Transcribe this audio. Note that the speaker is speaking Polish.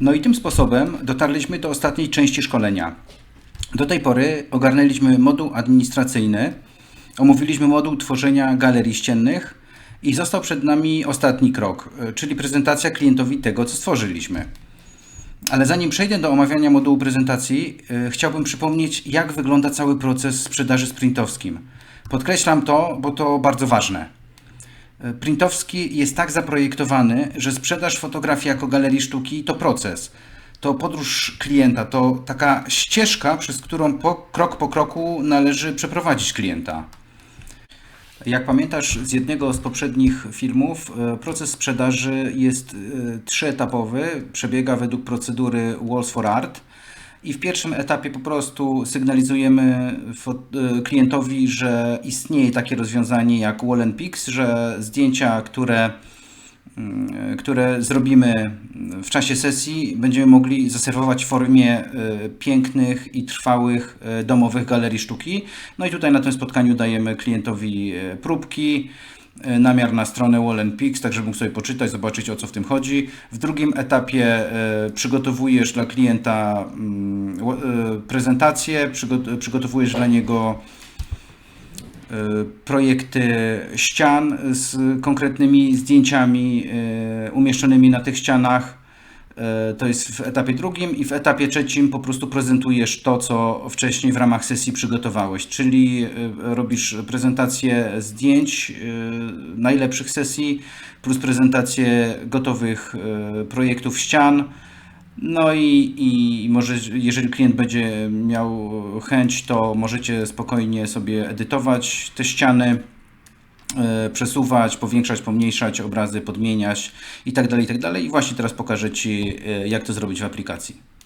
No i tym sposobem dotarliśmy do ostatniej części szkolenia. Do tej pory ogarnęliśmy moduł administracyjny, omówiliśmy moduł tworzenia galerii ściennych i został przed nami ostatni krok, czyli prezentacja klientowi tego, co stworzyliśmy. Ale zanim przejdę do omawiania modułu prezentacji, y, chciałbym przypomnieć, jak wygląda cały proces sprzedaży z printowskim. Podkreślam to, bo to bardzo ważne. Printowski jest tak zaprojektowany, że sprzedaż fotografii jako galerii sztuki to proces. To podróż klienta, to taka ścieżka, przez którą po, krok po kroku należy przeprowadzić klienta. Jak pamiętasz z jednego z poprzednich filmów, e, proces sprzedaży jest e, trzyetapowy, przebiega według procedury Walls for Art. I w pierwszym etapie po prostu sygnalizujemy e, klientowi, że istnieje takie rozwiązanie jak Wall Pix, że zdjęcia, które, mm, które zrobimy w czasie sesji, będziemy mogli zaserwować w formie e, pięknych i trwałych e, domowych galerii sztuki. No i tutaj na tym spotkaniu dajemy klientowi e, próbki, namiar na stronę Wall Pix, tak żeby mógł sobie poczytać, zobaczyć o co w tym chodzi. W drugim etapie przygotowujesz dla klienta mm, prezentację, przygo- przygotowujesz dla niego projekty ścian z konkretnymi zdjęciami umieszczonymi na tych ścianach. E, To jest w etapie drugim i w etapie trzecim po prostu prezentujesz to, co wcześniej w ramach sesji przygotowałeś, czyli e, robisz prezentację zdjęć e, najlepszych sesji plus prezentację gotowych projektów ścian. No i, i może, jeżeli klient będzie miał chęć, to możecie spokojnie sobie edytować te ściany, przesuwać, powiększać, pomniejszać obrazy, podmieniać i tak dalej, i tak. I właśnie teraz pokażę Ci, e, jak to zrobić w aplikacji.